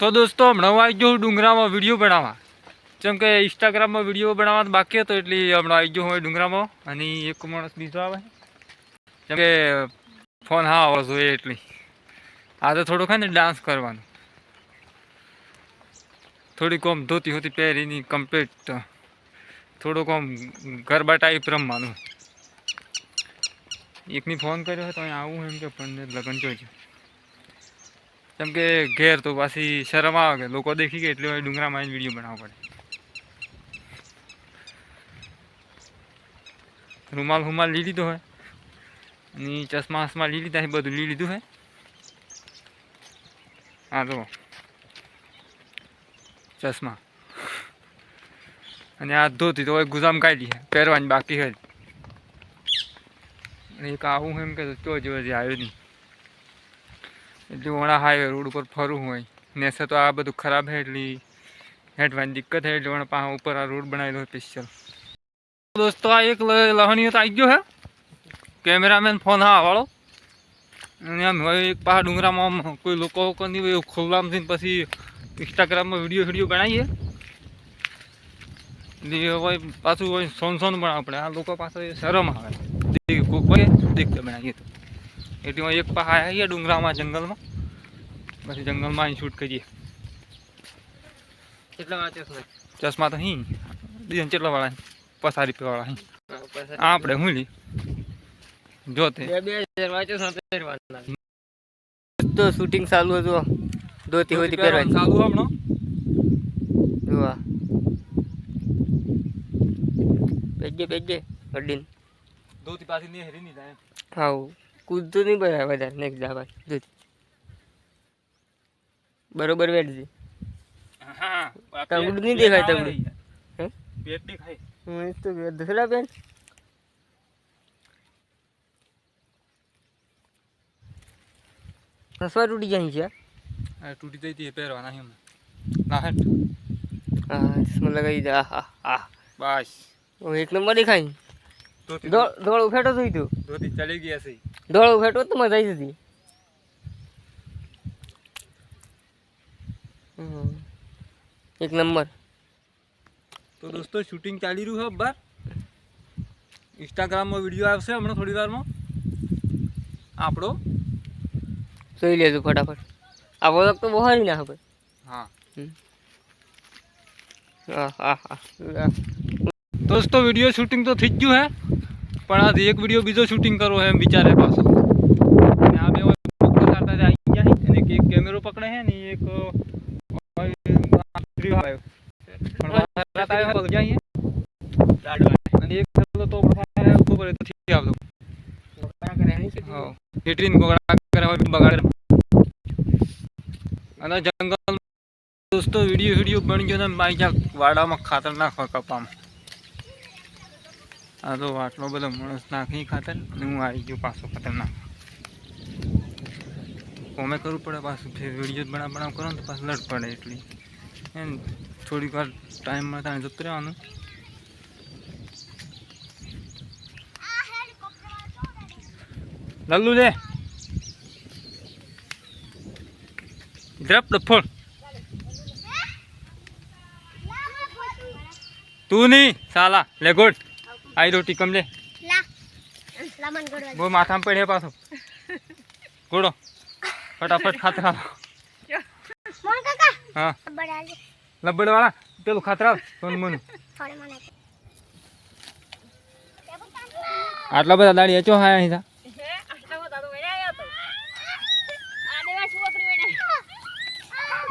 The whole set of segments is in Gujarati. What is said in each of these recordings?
તો દોસ્તો, હમણાં હું આવી ગયો ડુંગરામાં વીડિયો બનાવવા. જેમ કે ઇન્સ્ટાગ્રામમાં વીડિયો બનાવવાનો બાકી હતો, એટલે હમણાં આવી ગયો હું ડુંગરામાં. અને એક માણસ બીજો આવે. જેમ કે ફોન હા આવો જોઈએ એટલી. આ તો થોડુંક છે ને ડાન્સ કરવાનું. થોડીક આમ ધોતી હોતી પહેરીની કમ્પ્લીટ થોડુંક આમ ગરબા ટાઈપ રમવાનું. એકની ફોન કર્યો તો અહીંયા આવું એમ કે પણ લગ્ન જોઈજો. કેમ કે ઘેર તો પાછી શરમ આવે કે લોકો દેખી ગયા એટલે ડુંગરામાં વીડિયો બનાવવો પડે. રૂમાલ હુમાલ લઈ લીધો હોય અને ચશ્મા હસમા લઈ લીધા બધું લઈ લીધું હે. હા તો ચશ્મા. અને આ ધોતી તો હવે ગુજામ કાઢી પહેરવાની બાકી હોય એક આવું એમ કે તો જો હજી આવ્યો નહીં. એટલે હાઈવે રોડ ઉપર ફરવું હોય. નેસે તો આ બધું ખરાબ છે હેઠવાની દિક્કત છે એટલે વણા ઉપર આ રોડ બનાવેલો હોય સ્પેશિયલ દોસ્તો આ એક લહણીઓ તો આવી ગયો હે. કેમેરામેન ફોન હા વાળો. અને આમ હવે એક પાછા ડુંગરામાં કોઈ લોકો નહીં હોય એવું ખુલ્લામથી થઈને પછી ઇન્સ્ટાગ્રામમાં વીડિયો વીડિયો બનાવીએ. હવે પાછું હોય સોન સોન પણ આપણે. આ લોકો પાસે શરમ આવે. કોક હોય બનાવીએ તો. એટલે એક પાસે આવીએ ડુંગરામાં જંગલમાં. પછી જંગલમાં અહીં શૂટ કરીએ. કેટલા ચશ્મા તો અહીં બીજા કેટલા વાળા પચાસ રૂપિયા વાળા અહીં આપણે હું લી? જોતે બે બે હજાર વાંચે છે પહેરવાના તો શૂટિંગ ચાલુ હતું. ધોતી હોતી પહેરવાની. ચાલુ આપણો? જોવા. પેગે પેગે હડીન ધોતી પાછી નહીં હેરી નહીં થાય એમ. કૂદતું નહીં બધા વધારે નેક્સ્ટ ભાઈ ધોતી બરોબર વેઠજે હા તગડું નહીં દેખાય તગડું. હે? પેટ દેખાય. હું તો દસરા બેન સસવા તૂટી જાય છે આ તૂટી જઈ હતી પહેરવાના એમ ના હેઠ. હા ચશ્મા લગાવી દે હા હા. બસ. ઓ એક નંબર દેખાય દોડ ઉફેટો જોઈ તું ધોતી ચાલી ગયા છે. દોડ ઉફેટો તો મજા આવી જતી. એક નંબર. તો દોસ્તો શૂટિંગ ચાલી રહ્યું છે બાર ઇન્સ્ટાગ્રામમાં વીડિયો આવશે હમણાં થોડી વારમાં. આપણો. જોઈ લેજો ફટાફટ. આ વળખ તો બહુ ના હવે હા. દોસ્તો વીડિયો શૂટિંગ તો થઈ જ ગયું હે. પણ આજે એક વીડિયો બીજો શૂટિંગ કરવો એમ વિચારે પાછો. અને આ બે પકડો આવી ગયા અને એક કેમેરો પકડે છે ને એક બગાડે. અને જંગલ દોસ્તો વીડિયો વીડિયો બની ગયો ને, મારી જ્યાં વાડામાં ખાતર નાખવા કપામાં. આ તો આટલો બધો માણસ નાખી ખાતર અને હું આવી ગયો પાછો ખતરનાક. કોમે કરવું પડે પાછું, ફેર વીડિયો બનાવ બનાવ કરો ને તો પાછું લડ પડે એટલી. એમ થોડીક વાર ટાઈમ મળે ત્યાં જતું રહેવાનું. લલ્લુ લે ડ્રપ ધ તું નહીં, સાલા, લે ગોડ આઈ રોટી કમ લે. બહુ માથામાં પડે પાછો. ગોડો ફટાફટ ખાતરા હા. લબડ વાળા પેલું ખાતરા આવ સોનું મોનું. આટલા બધા દાડી અચો હા? અહીં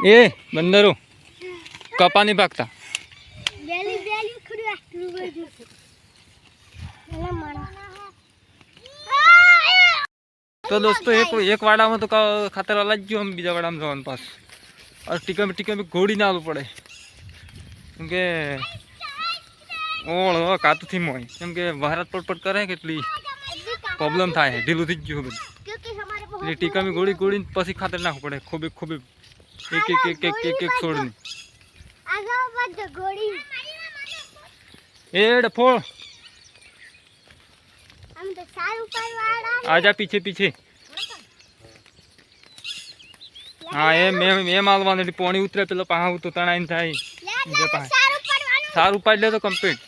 એ બંદરો. કપા નહીં પાકતા તો દોસ્તો એક એક વાડામાં તો ખાતર અલગ ગયું આમ બીજા વાડામાં જવાનું પાસ. અને ટીકા ટીકમ ઘોડી ના પડે. કેમ કે ઓળ હવે કાતું થી મોય. કેમ કે ભારત પટપટ કરે કેટલી પ્રોબ્લેમ થાય. ઢીલું થઈ ગયું બધું. એટલે ટીકામી ગોળી ગોળીને પછી ખાતર નાખવું પડે. ખૂબી ખૂબી એક એક એક એક એક એક છોડની. એડ ડફોળ. આજા પીછે પીછે. હા એમ એમ એમ આવવાનું પોણી ઉતરે પેલો પાહા તો તણાઈને થાય. બીજા સારું પાડી લે તો કમ્પ્લીટ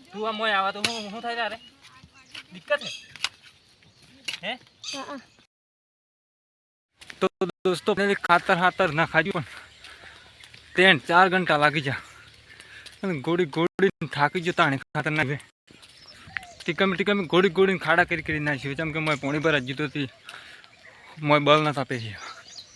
તું આ મોય આવા તો હું શું થાય તારે? દિક્કત હે હે. તો દોસ્તો ખાતર ખાતર ના ખાજ્યું પણ ત્રણ ચાર ઘંટા લાગી જા. અને ગોળી ગોળી થાકી જતા ને ખાતર ના ટીકમ ટીકમ ગોળી ગોળીને ખાડા કરી કરી નાખ્યું. જેમ કે મોય પોણી ભરા જીતો હતી મોય બળ ના તાપે છે.